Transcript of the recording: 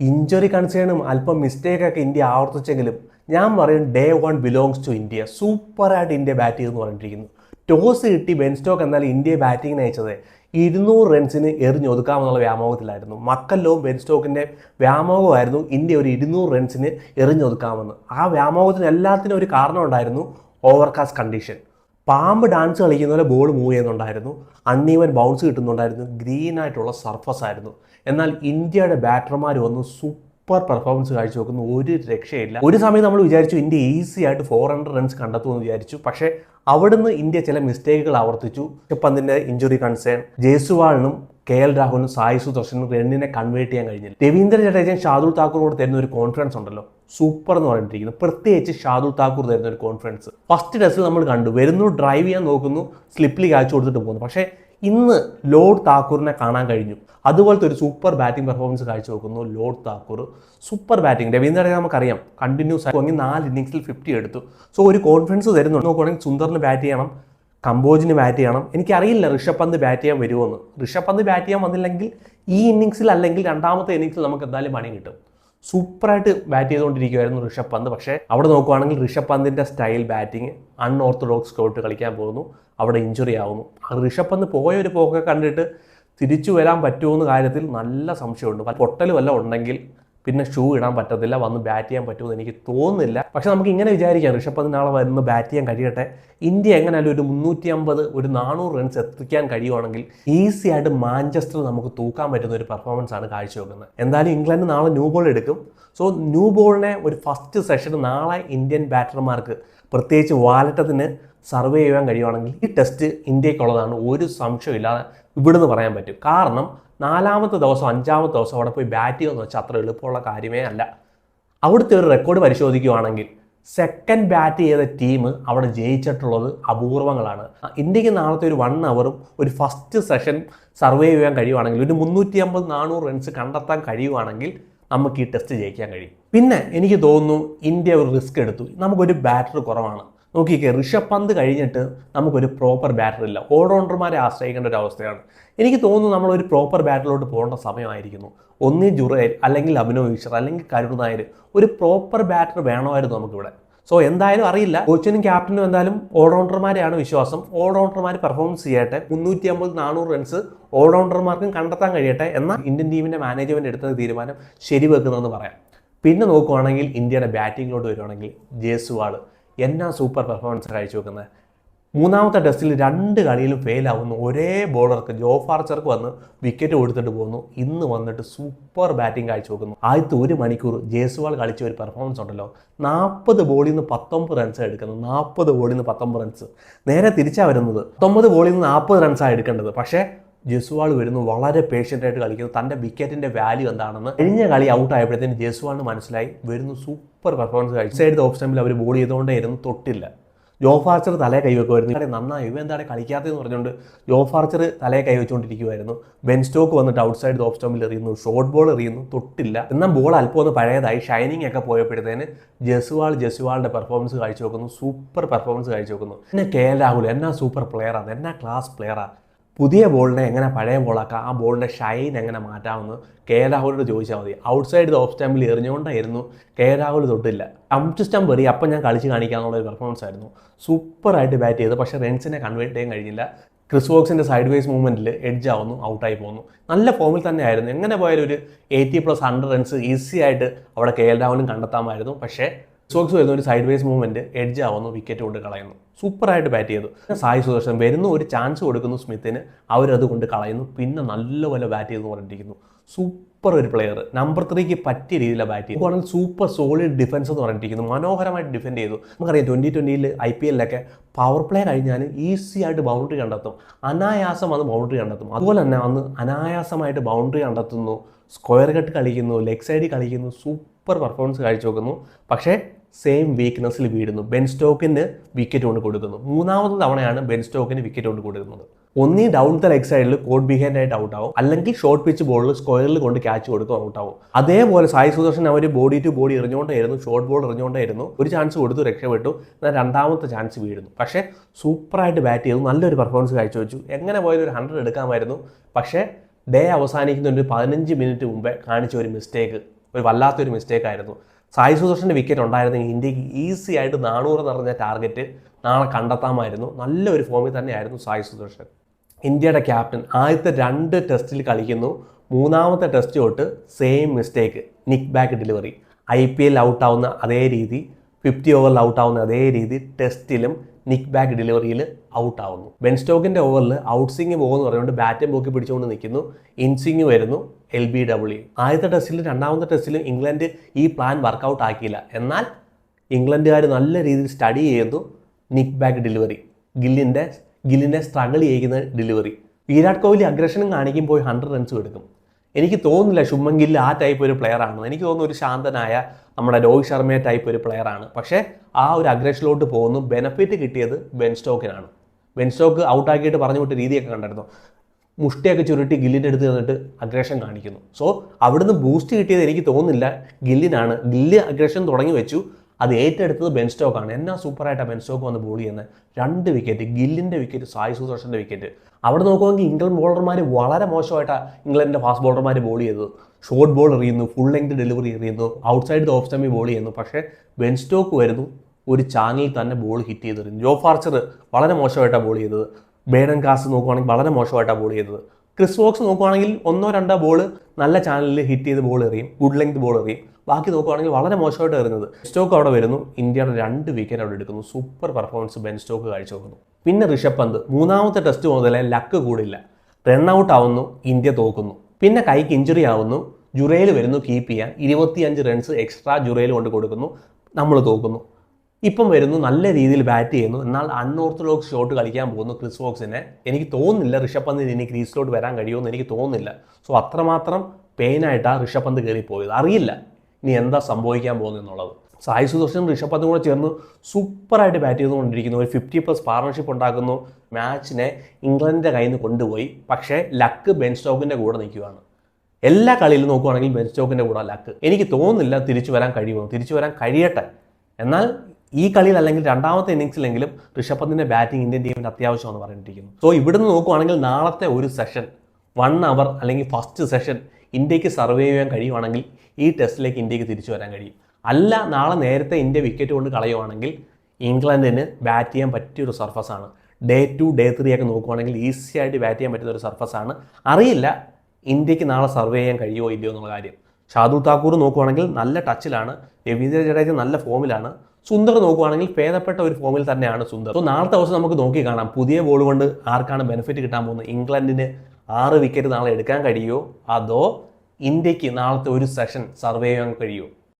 Injury കൺസേണും അല്പം മിസ്റ്റേക്കൊക്കെ India ആവർത്തിച്ചെങ്കിലും ഞാൻ പറയും day one belongs to India. സൂപ്പറായിട്ട് ഇന്ത്യ ബാറ്റ് ചെയ്തെന്ന് പറഞ്ഞിരിക്കുന്നു. ടോസ് കിട്ടി ബെൻ സ്റ്റോക്ക് എന്നാൽ ഇന്ത്യയെ ബാറ്റിങ്ങിന് അയച്ചത് ഇരുന്നൂറ് റൺസിന് എറിഞ്ഞൊതുക്കാമെന്നുള്ള വ്യാമോഹത്തിലായിരുന്നു. മക്കല്ലോ ബെൻ സ്റ്റോക്കിന്റെ വ്യാമോഹമായിരുന്നു ഇന്ത്യ ഒരു ഇരുന്നൂറ് റൺസിന് എറിഞ്ഞൊതുക്കാമെന്ന് ആ വ്യാമോഹത്തിന് എല്ലാത്തിനും ഒരു കാരണം ഉണ്ടായിരുന്നു ഓവർകാസ്റ്റ് കണ്ടീഷൻ പാമ്പ് ഡാൻസ് കളിക്കുന്ന പോലെ ബോൾ മൂവ് ചെയ്യുന്നുണ്ടായിരുന്നു. അൺഈവൻ ബൗൺസ് കിട്ടുന്നുണ്ടായിരുന്നു. ഗ്രീൻ ആയിട്ടുള്ള സർഫസ് ആയിരുന്നു. എന്നാൽ ഇന്ത്യയുടെ ബാറ്റർമാർ വന്ന് സൂപ്പർ പെർഫോമൻസ് കാഴ്ചവെക്കുന്ന ഒരു രക്ഷയില്ല. ഒരു സമയം നമ്മൾ വിചാരിച്ചു ഇന്ത്യ ഈസി ആയിട്ട് ഫോർ ഹൺഡ്രഡ് റൺസ് കണ്ടെത്തുമെന്ന് വിചാരിച്ചു. പക്ഷേ അവിടുന്ന് ഇന്ത്യ ചില മിസ്റ്റേക്കുകൾ ആവർത്തിച്ചു. പന്തിന്റെ ഇഞ്ചുറി കൺസേൺ ജയ്സുവാളിനും കെ എൽ രാഹുലിനും സായി സുദർശനും റണ്ണിനെ കൺവേർട്ട് ചെയ്യാൻ കഴിഞ്ഞില്ല. രവീന്ദ്ര ജഡേജയും ഷാദുൽ താക്കൂറിനോട് തരുന്ന ഒരു കോൺഫിഡൻസ് ഉണ്ടല്ലോ. സൂപ്പർ എന്ന് പറഞ്ഞിരിക്കുന്നു പ്രത്യേകിച്ച് ഷാദുൽ താക്കൂർ തരുന്ന ഒരു കോൺഫിഡൻസ് ഫസ്റ്റ് ടെസ്റ്റിൽ നമ്മൾ കണ്ടു. വരുന്നു ഡ്രൈവ് ചെയ്യാൻ നോക്കുന്നു സ്ലിപ്പിൽ കാച്ചു കൊടുത്തിട്ട് പോകുന്നു. പക്ഷേ ഇന്ന് ലോഡ് താക്കൂറിനെ കാണാൻ കഴിഞ്ഞു. അതുപോലത്തെ ഒരു സൂപ്പർ ബാറ്റിംഗ് പെർഫോമൻസ് കാഴ്ചവെക്കുന്നു Lord Thakur. Super batting. Ravindra Jadeja നമുക്കറിയാം. കണ്ടിന്യൂസ് ആയി നാല് ഇന്നിങ്സിൽ ഫിഫ്റ്റി എടുത്തു. സോ ഒരു കോൺഫിഡൻസ് തരുന്നുണ്ട്. നോക്കുവാണെങ്കിൽ സുന്ദറിന് ബാറ്റ് ചെയ്യണം കമ്പോജിന് ബാറ്റ് ചെയ്യണം. എനിക്കറിയില്ല ഋഷഭ് പന്ത് ബാറ്റ് ചെയ്യാൻ വരുമെന്ന് ഋഷഭ് പന്ത് ബാറ്റ് ചെയ്യാൻ വന്നില്ലെങ്കിൽ ഈ ഇന്നിങ്സിൽ അല്ലെങ്കിൽ രണ്ടാമത്തെ ഇന്നിങ്സിൽ നമുക്ക് എന്തായാലും പണി കിട്ടും. സൂപ്പറായിട്ട് ബാറ്റ് ചെയ്തുകൊണ്ടിരിക്കുമായിരുന്നു ഋഷഭ് പന്ത്. പക്ഷേ അവിടെ നോക്കുവാണെങ്കിൽ ഋഷഭ് പന്തിന്റെ സ്റ്റൈൽ ബാറ്റിംഗ് അൺഓർത്തഡോക്സ് കോട്ട് കളിക്കാൻ പോകുന്നു. അവിടെ ഇഞ്ചുറി ആവുന്നു. ഋഷഭ് പോയ ഒരു പോക്കൊക്കെ കണ്ടിട്ട് തിരിച്ചു വരാൻ പറ്റുമോ എന്ന കാര്യത്തിൽ നല്ല സംശയമുണ്ട്. പൊട്ടൽ വല്ല ഉണ്ടെങ്കിൽ പിന്നെ ഷൂ ഇടാൻ പറ്റത്തില്ല വന്ന് ബാറ്റ് ചെയ്യാൻ പറ്റുമെന്ന് എനിക്ക് തോന്നുന്നില്ല. പക്ഷെ നമുക്ക് ഇങ്ങനെ വിചാരിക്കാം ഋഷഭ് പന്ത് നാളെ വരുന്ന ബാറ്റ് ചെയ്യാൻ കഴിയട്ടെ. ഇന്ത്യ എങ്ങനെയാലും ഒരു മുന്നൂറ്റി അമ്പത് ഒരു നാനൂറ് റൺസ് എത്തിക്കാൻ കഴിയുവാണെങ്കിൽ ഈസി ആയിട്ട് മാഞ്ചസ്റ്റർ നമുക്ക് തൂക്കാൻ പറ്റുന്ന ഒരു പെർഫോമൻസ് ആണ് കാഴ്ചവെക്കുന്നത്. എന്തായാലും ഇംഗ്ലണ്ട് നാളെ ന്യൂ ബോൾ എടുക്കും. സോ ന്യൂ ബോളിനെ ഒരു ഫസ്റ്റ് സെഷൻ നാളെ ഇന്ത്യൻ ബാറ്റർമാർക്ക് പ്രത്യേകിച്ച് വാലറ്റത്തിന് സർവേ ചെയ്യാൻ കഴിയുവാണെങ്കിൽ ഈ ടെസ്റ്റ് ഇന്ത്യക്കുള്ളതാണ് ഒരു സംശയമില്ലാതെ ഇവിടുന്ന് പറയാൻ പറ്റും. കാരണം നാലാമത്തെ ദിവസം അഞ്ചാമത്തെ ദിവസം അവിടെ പോയി ബാറ്റ് ചെയ്യുമെന്ന് വെച്ചാൽ അത്ര എളുപ്പമുള്ള കാര്യമേ അല്ല. അവിടുത്തെ ഒരു റെക്കോർഡ് പരിശോധിക്കുകയാണെങ്കിൽ സെക്കൻഡ് ബാറ്റ് ചെയ്ത ടീം അവിടെ ജയിച്ചിട്ടുള്ളത് അപൂർവങ്ങളാണ്. ഇന്ത്യയ്ക്ക് നാളത്തെ ഒരു വൺ അവറും ഒരു ഫസ്റ്റ് സെഷൻ സർവേ ചെയ്യാൻ കഴിയുവാണെങ്കിൽ ഒരു മുന്നൂറ്റി അമ്പത് നാനൂറ് റൺസ് കണ്ടെത്താൻ കഴിയുവാണെങ്കിൽ നമുക്ക് ഈ ടെസ്റ്റ് ജയിക്കാൻ കഴിയും. പിന്നെ എനിക്ക് തോന്നുന്നു ഇന്ത്യ ഒരു റിസ്ക് എടുത്തു. നമുക്കൊരു ബാറ്റർ കുറവാണ്. നോക്കിക്കേ ഋഷഭ് പന്ത് കഴിഞ്ഞിട്ട് നമുക്കൊരു പ്രോപ്പർ ബാറ്റർ ഇല്ല. ഓൾറൗണ്ടർമാരെ ആശ്രയിക്കേണ്ട ഒരു അവസ്ഥയാണ്. എനിക്ക് തോന്നുന്നു നമ്മളൊരു പ്രോപ്പർ ബാറ്ററിലോട്ട് പോകേണ്ട സമയമായിരിക്കുന്നു. ഒന്നീ ജുറേൽ അല്ലെങ്കിൽ അഭിനവ് ഈശ്വർ അല്ലെങ്കിൽ കരുൺ നായർ ഒരു പ്രോപ്പർ ബാറ്റർ വേണമായിരുന്നു നമുക്കിവിടെ. സോ എന്തായാലും അറിയില്ല. കോച്ചിനും ക്യാപ്റ്റനും എന്തായാലും ഓൾറൗണ്ടർമാരെയാണ് വിശ്വാസം. ഓൾറൗണ്ടർമാർ പെർഫോമൻസ് ചെയ്യട്ടെ. മുന്നൂറ്റി അമ്പത് നാനൂറ് റൺസ് ഓൾറൗണ്ടർമാർക്കും കണ്ടെത്താൻ കഴിയട്ടെ എന്നാൽ ഇന്ത്യൻ ടീമിന്റെ മാനേജ്മെന്റ് എടുത്ത തീരുമാനം ശരിവെക്കുന്നതെന്ന് പറയാം. പിന്നെ നോക്കുവാണെങ്കിൽ ഇന്ത്യയുടെ ബാറ്റിങ്ങിലോട്ട് വരുവാണെങ്കിൽ ജേസ്വാൾ എന്നാ സൂപ്പർ പെർഫോമൻസ് കാഴ്ചവെക്കുന്നത് മൂന്നാമത്തെ ടെസ്റ്റിൽ രണ്ട് കളിയിലും ഫെയിൽ ആവുന്നു. ഒരേ ബോളർക്ക് ജോഫാർച്ചർക്ക് വന്ന് വിക്കറ്റ് കൊടുത്തിട്ട് പോകുന്നു ഇന്ന് വന്നിട്ട് സൂപ്പർ ബാറ്റിംഗ് കാഴ്ച വെക്കുന്നു. ആദ്യത്തെ ഒരു മണിക്കൂർ ജേസ്വാൾ കളിച്ച ഒരു പെർഫോമൻസ് ഉണ്ടല്ലോ. നാൽപ്പത് ബോളിൽ നിന്ന് പത്തൊമ്പത് റൺസ് എടുക്കുന്നത്. നാൽപ്പത് ബോളിൽ നിന്ന് പത്തൊമ്പത് റൺസ് നേരെ തിരിച്ചാണ് വരുന്നത്. പത്തൊമ്പത് ബോളിൽ നിന്ന് നാൽപ്പത് റൺസാണ് എടുക്കേണ്ടത്. പക്ഷേ ജസ്വാൾ വരുന്നു വളരെ പേഷ്യന്റ് ആയിട്ട് കളിക്കുന്നു. തന്റെ വിക്കറ്റിന്റെ വാല്യൂ എന്താണെന്ന് കഴിഞ്ഞ കളി ഔട്ട് ആയപ്പോഴത്തേന് ജസ്വാളിന് മനസ്സിലായി വരുന്നു സൂപ്പർ പെർഫോമൻസ് കഴിച്ചു സൈഡ് ഓഫ് സ്റ്റമ്പിൽ അവർ ബോൾ ചെയ്തുകൊണ്ടേയിരുന്നു തൊട്ടില്ല. ജോഫ് ആർച്ചർ തലയെ കൈവെക്കുമായിരുന്നു ഇവിടെ നന്നായി. ഇവ എന്താണ് കളിക്കാത്തതെന്ന് പറഞ്ഞുകൊണ്ട് ജോഫ് ആർച്ചർ തലയെ കൈവച്ചുകൊണ്ടിരിക്കുമായിരുന്നു ബെൻ സ്റ്റോക്ക് വന്നിട്ട് ഔട്ട് സൈഡ് ഓഫ് സ്റ്റമ്പിൽ എറിയുന്നു ഷോർട്ട് ബോൾ എറിയുന്നു തൊട്ടില്ല. എന്നാൽ ബോൾ അല്പം ഒന്ന് പഴയതായി ഷൈനിങ് ഒക്കെ പോയപ്പോഴത്തേന് ജസ്വാൾ ജസ്വാളിന്റെ പെർഫോമൻസ് കാഴ്ച വെക്കുന്നു സൂപ്പർ പെർഫോമൻസ് കാഴ്ച വെക്കുന്നു എന്നെ കെ എൽ രാഹുൽ എന്നാ സൂപ്പർ പ്ലെയറാണ് എന്നാ ക്ലാസ് പ്ലെയറാണ് പുതിയ ബോളിനെ എങ്ങനെ പഴയ ബോളാക്കാം ആ ബോളിന്റെ ഷൈൻ എങ്ങനെ മാറ്റാമെന്ന് കെ. രാഹുലിനോട് ചോദിച്ചാൽ മതി. ഔട്ട് സൈഡ് ദ ഓഫ് സ്റ്റമ്പിൽ എറിഞ്ഞുകൊണ്ടായിരുന്നു കെ. രാഹുൽ തൊട്ടില്ല. ടു സ്റ്റംപ് എറി അപ്പം ഞാൻ കളിച്ച് കാണിക്കാന്നുള്ള ഒരു പെർഫോമൻസ് ആയിരുന്നു. സൂപ്പറായിട്ട് ബാറ്റ് ചെയ്തു. പക്ഷേ റൺസിനെ കൺവേർട്ട് ചെയ്യാൻ കഴിഞ്ഞില്ല. ക്രിസ് വോക്സിന്റെ സൈഡ് വൈസ് മൂവ്മെന്റിൽ എഡ്ജ് ആവുന്നു ഔട്ടായി പോകുന്നു. നല്ല ഫോമിൽ തന്നെ ആയിരുന്നു എങ്ങനെ പോയാലും ഒരു eighty plus hundred runs easy ആയിട്ട് അവിടെ കെ. എൽ രാഹുലും കണ്ടെത്താമായിരുന്നു. പക്ഷേ സോക്സ് വരുന്ന ഒരു സൈഡ് വേസ് മൂവ്മെന്റ് എഡ്ജ് ആവുന്നു വിക്കറ്റ് കൊണ്ട് കളയുന്നു. സൂപ്പറായിട്ട് ബാറ്റ് ചെയ്തു. സായി സുദർശൻ വരുന്ന ഒരു ചാൻസ് കൊടുക്കുന്നു സ്മിത്തിന്. അവരത് കൊണ്ട് കളയുന്നു. പിന്നെ നല്ലപോലെ ബാറ്റ് ചെയ്തെന്ന് പറഞ്ഞിരിക്കുന്നു. സൂപ്പർ ഒരു പ്ലെയർ നമ്പർ ത്രീക്ക് പറ്റിയ രീതിയിലാണ് ബാറ്റ് ചെയ്തു അതുകൊണ്ട് സൂപ്പർ സോളിഡ് ഡിഫൻസ് എന്ന് പറഞ്ഞിരിക്കുന്നു. മനോഹരമായിട്ട് ഡിഫെൻഡ് ചെയ്തു. നമുക്കറിയാം ട്വന്റി ട്വന്റിയിൽ ഐ പി എല്ലിലൊക്കെ പവർ പ്ലേ കഴിഞ്ഞാൽ ഈസി ആയിട്ട് ബൗണ്ടറി കണ്ടെത്തും. അനായാസം അത് ബൗണ്ടറി കണ്ടെത്തും. അതുപോലെ തന്നെ അന്ന് അനായാസമായിട്ട് ബൗണ്ടറി കണ്ടെത്തുന്നു. സ്ക്വയർ കട്ട് കളിക്കുന്നു ലെഗ് സൈഡിൽ കളിക്കുന്നു. സൂപ്പർ പെർഫോമൻസ് കാഴ്ചവെക്കുന്നു പക്ഷേ സെയിം വീക്ക്നെസ്സിൽ വീഴുന്നു. ബെൻ സ്റ്റോക്കിന് വിക്കറ്റ് കൊണ്ട് കൊടുക്കുന്നു. മൂന്നാമത്തെ തവണയാണ് ബെൻ സ്റ്റോക്കിന് വിക്കറ്റ് കൊണ്ട് കൊടുക്കുന്നത്. ഒന്നീ ഡൗൺ ദ ലെഗ് സൈഡിൽ കോഡ് ബിഹൈൻഡ് ആയിട്ട് ഔട്ട് ആവും. അല്ലെങ്കിൽ ഷോർട്ട് പിച്ച് ബോളിൽ സ്ക്വയറിൽ കൊണ്ട് ക്യാച്ച് കൊടുക്കും ഔട്ട് ആവും. അതേപോലെ സായി സുദർശൻ അവർ ബോഡി ടു ബോഡി എറിഞ്ഞുകൊണ്ടായിരുന്നു. ഷോർട്ട് ബോൾ എറിഞ്ഞുകൊണ്ടായിരുന്നു. ഒരു ചാൻസ് കൊടുത്തു രക്ഷപ്പെട്ടു. എന്നാൽ രണ്ടാമത്തെ ചാൻസ് വീഴുന്നു. പക്ഷേ സൂപ്പറായിട്ട് ബാറ്റ് ചെയ്തു. നല്ലൊരു പെർഫോമൻസ് കാഴ്ചവെച്ചു എങ്ങനെ പോയാലും ഒരു ഹൺഡ്രഡ് എടുക്കാമായിരുന്നു. പക്ഷേ ഡേ അവസാനിക്കുന്ന ഒരു പതിനഞ്ച് മിനിറ്റ് മുമ്പേ കാണിച്ച ഒരു മിസ്റ്റേക്ക് ഒരു വല്ലാത്തൊരു മിസ്റ്റേക്ക് ആയിരുന്നു. സായി സുദർശന്റെ വിക്കറ്റ് ഉണ്ടായിരുന്നെങ്കിൽ ഇന്ത്യയ്ക്ക് ഈസി ആയിട്ട് നാനൂറ് നിറഞ്ഞ ടാർഗറ്റ് നാളെ കണ്ടെത്താമായിരുന്നു. നല്ലൊരു ഫോമിൽ തന്നെയായിരുന്നു സായി സുദർശൻ ഇന്ത്യയുടെ ക്യാപ്റ്റൻ ആദ്യത്തെ രണ്ട് ടെസ്റ്റിൽ കളിക്കുന്നു. മൂന്നാമത്തെ ടെസ്റ്റ് തൊട്ട് same mistake nick back delivery I P L ഔട്ടാവുന്ന അതേ രീതി ഫിഫ്റ്റി ഓവറിൽ ഔട്ടാവുന്ന അതേ രീതി ടെസ്റ്റിലും നിക്ക് ബാഗ് ഡെലിവറിയിൽ ഔട്ടാവുന്നു ബെൻ സ്റ്റോക്കിന്റെ ഓവറിൽ ഔട്ട് സിംഗ് പോകുമെന്ന് പറഞ്ഞുകൊണ്ട് ബാറ്റും പോക്കി പിടിച്ചുകൊണ്ട് നിൽക്കുന്നു. ഇൻസിംഗ് വരുന്നു. എൽ ബി ഡബ്ല്യു ആദ്യത്തെ ടെസ്റ്റിലും രണ്ടാമത്തെ ടെസ്റ്റിലും ഇംഗ്ലണ്ട് ഈ പ്ലാൻ വർക്കൗട്ട് ആക്കിയില്ല. എന്നാൽ ഇംഗ്ലണ്ടുകാർ നല്ല രീതിയിൽ സ്റ്റഡി ചെയ്തു നിക് ബാഗ് ഡെലിവറി ഗില്ലിന്റെ ഗില്ലിനെ സ്ട്രഗിൾ ചെയ്യുന്ന ഡെലിവറി വിരാട് കോഹ്ലി അഗ്രഷനും കാണിക്കുമ്പോൾ ഹൺഡ്രഡ് റൺസും എടുക്കും. എനിക്ക് തോന്നുന്നില്ല ശുഭൻ ആ ടൈപ്പ് ഒരു പ്ലെയർ ആണെന്ന്. എനിക്ക് തോന്നുന്നു ഒരു ശാന്തനായ നമ്മുടെ രോഹിത് ശർമ്മയെ ടൈപ്പ് ഒരു പ്ലെയർ ആണ്. പക്ഷേ ആ ഒരു അഗ്രഷനിലോട്ട് പോകുന്നു. ബെനഫിറ്റ് കിട്ടിയത് ബെൻ സ്റ്റോക്കിനാണ് ബെൻ സ്റ്റോക്ക് ഔട്ടാക്കിയിട്ട് പറഞ്ഞു വിട്ട രീതിയൊക്കെ കണ്ടായിരുന്നു. മുഷ്ടിയൊക്കെ ചുരുട്ടി ഗില്ലിന്റെ അടുത്ത് നിന്നിട്ട് അഗ്രഷൻ കാണിക്കുന്നു. സോ അവിടുന്ന് ബൂസ്റ്റ് കിട്ടിയത് എനിക്ക് തോന്നുന്നില്ല ഗില്ലിനാണ്. ഗില്ല് അഗ്രഷൻ തുടങ്ങി വെച്ചു. അത് ഏറ്റെടുത്തത് ബെൻ സ്റ്റോക്കാണ് എന്നാ സൂപ്പറായിട്ടാണ് ബെൻ സ്റ്റോക്ക് വന്ന് ബോൾ ചെയ്യുന്നത്? രണ്ട് വിക്കറ്റ് ഗില്ലിന്റെ വിക്കറ്റ് സായി സുദർശന്റെ വിക്കറ്റ് അവിടെ നോക്കുമെങ്കിൽ ഇംഗ്ലണ്ട് ബോളർമാർ വളരെ മോശമായിട്ടാണ് ഇംഗ്ലണ്ടിന്റെ ഫാസ്റ്റ് ബോളർമാർ ബോൾ ചെയ്തത് ഷോർട്ട് ബോൾ എറിയുന്നു ഫുൾ ലെങ്ത് ഡെലിവറി എറിയുന്നു ഔട്ട്സൈഡ് ദ ഓഫ് സ്റ്റമ്മിൽ ബോൾ ചെയ്യുന്നു. പക്ഷേ ബെൻ സ്റ്റോക്ക് വരുന്നു ഒരു ചാനലിൽ തന്നെ ബോൾ ഹിറ്റ് ചെയ്തെറിയുന്നു ജോ ഫാർച്ചർ വളരെ മോശമായിട്ടാണ് ബോൾ ചെയ്തത് ബേഡൻ കാസ് നോക്കുവാണെങ്കിൽ വളരെ മോശമായിട്ടാണ് ബോൾ ചെയ്തത് ക്രിസ് വോക്സ് നോക്കുവാണെങ്കിൽ ഒന്നോ രണ്ടോ ബോൾ നല്ല ചാനലിൽ ഹിറ്റ് ചെയ്ത് ബോൾ എറിയും ഗുഡ് ലെങ്ത് ബോൾ എറിയും. ബാക്കി നോക്കുവാണെങ്കിൽ വളരെ മോശമായിട്ട് എറിയുന്നത് സ്റ്റോക്ക് അവിടെ വരുന്നു ഇന്ത്യയുടെ രണ്ട് വിക്കറ്റ് അവിടെ എടുക്കുന്നു. സൂപ്പർ പെർഫോമൻസ് ബെൻ സ്റ്റോക്ക് കാഴ്ചവെക്കുന്നു. പിന്നെ ഋഷഭ് പന്ത്. മൂന്നാമത്തെ ടെസ്റ്റ് മുതലേ ലക്ക് കൂടില്ല. റൺ ഔട്ട് ആവുന്നു ഇന്ത്യ തോക്കുന്നു. പിന്നെ കൈക്ക് ഇഞ്ചുറി ആവുന്നു ജുറയിൽ വരുന്നു കീപ്പ് ചെയ്യാൻ. ഇരുപത്തിയഞ്ച് റൺസ് എക്സ്ട്രാ ജുറയിൽ കൊണ്ട് കൊടുക്കുന്നു നമ്മൾ തോക്കുന്നു. ഇപ്പം വരുന്നു നല്ല രീതിയിൽ ബാറ്റ് ചെയ്യുന്നു. എന്നാൽ അൺഓർത്തഡോക്സ് ഷോട്ട് കളിക്കാൻ പോകുന്നു ക്രിസ് വോക്സിനെ എനിക്ക് തോന്നുന്നില്ല ഋഷഭ് പന്തിന് ഇനി ക്രീസിലോട്ട് വരാൻ കഴിയുമെന്ന് എനിക്ക് തോന്നുന്നില്ല. സോ അത്രമാത്രം പെയിനായിട്ടാണ് ഋഷഭ് പന്ത് കയറി പോയത് അറിയില്ല ഇനി എന്താ സംഭവിക്കാൻ പോകുന്നത് എന്നുള്ളത്. സായി സുദർശനും ഋഷഭ് പന്തും കൂടെ ചേർന്ന് സൂപ്പറായിട്ട് ബാറ്റ് ചെയ്തുകൊണ്ടിരിക്കുന്നു. ഒരു ഫിഫ്റ്റി പ്ലസ് പാർട്ണർഷിപ്പ് ഉണ്ടാക്കുന്നു. മാച്ചിനെ ഇംഗ്ലണ്ടിന്റെ കയ്യിൽ നിന്ന് കൊണ്ടുപോയി. പക്ഷേ ലക്ക് ബെൻ സ്റ്റോക്കിന്റെ കൂടെ നിൽക്കുകയാണ്. എല്ലാ കളിയിലും നോക്കുവാണെങ്കിൽ ബെൻ സ്റ്റോക്കിന്റെ കൂടെ ലക്ക് എനിക്ക് തോന്നുന്നില്ല തിരിച്ചു വരാൻ കഴിയുമോ? തിരിച്ചു വരാൻ കഴിയട്ടെ. എന്നാൽ ഈ കളിയിൽ അല്ലെങ്കിൽ രണ്ടാമത്തെ ഇന്നിങ്സിലെങ്കിലും ഋഷഭ് പന്തിന്റെ ബാറ്റിംഗ് ഇന്ത്യൻ ടീമിന് അത്യാവശ്യമെന്ന് പറഞ്ഞിരിക്കുന്നു. സോ ഇവിടുന്ന് നോക്കുവാണെങ്കിൽ നാളത്തെ ഒരു സെഷൻ വൺ അവർ അല്ലെങ്കിൽ ഫസ്റ്റ് സെഷൻ ഇന്ത്യയ്ക്ക് സർവേ ചെയ്യാൻ കഴിയുവാണെങ്കിൽ ഈ ടെസ്റ്റിലേക്ക് ഇന്ത്യയ്ക്ക് തിരിച്ചു വരാൻ കഴിയും. അല്ല നാളെ നേരത്തെ ഇന്ത്യ വിക്കറ്റ് കൊണ്ട് കളയുവാണെങ്കിൽ ഇംഗ്ലണ്ടിന് ബാറ്റ് ചെയ്യാൻ പറ്റിയ പറ്റിയൊരു സർഫസാണ് ഡേ ടു ഡേ ത്രീ ഒക്കെ നോക്കുവാണെങ്കിൽ ഈസി ആയിട്ട് ബാറ്റ് ചെയ്യാൻ പറ്റുന്ന ഒരു സർഫസാണ് അറിയില്ല ഇന്ത്യയ്ക്ക് നാളെ സർവേ ചെയ്യാൻ കഴിയുമോ ഇല്ലയോ എന്നുള്ള കാര്യം. ഷാദു താക്കൂർ നോക്കുവാണെങ്കിൽ നല്ല ടച്ചിലാണ് രവീന്ദ്ര ജഡേജ നല്ല ഫോമിലാണ് സുന്ദർ നോക്കുവാണെങ്കിൽ ഭേദപ്പെട്ട ഒരു ഫോമിൽ തന്നെയാണ് സുന്ദർ. സോ നാളത്തെ ദിവസം നമുക്ക് നോക്കി കാണാം. പുതിയ ബോൾ കൊണ്ട് ആർക്കാണ് ബെനിഫിറ്റ് കിട്ടാൻ പോകുന്നത്? ഇംഗ്ലണ്ടിന് ആറ് വിക്കറ്റ് നാളെ എടുക്കാൻ കഴിയുമോ അതോ ഇന്ത്യയ്ക്ക് നാളത്തെ ഒരു സെഷൻ സർവേ ചെയ്യാൻ കഴിയുമോ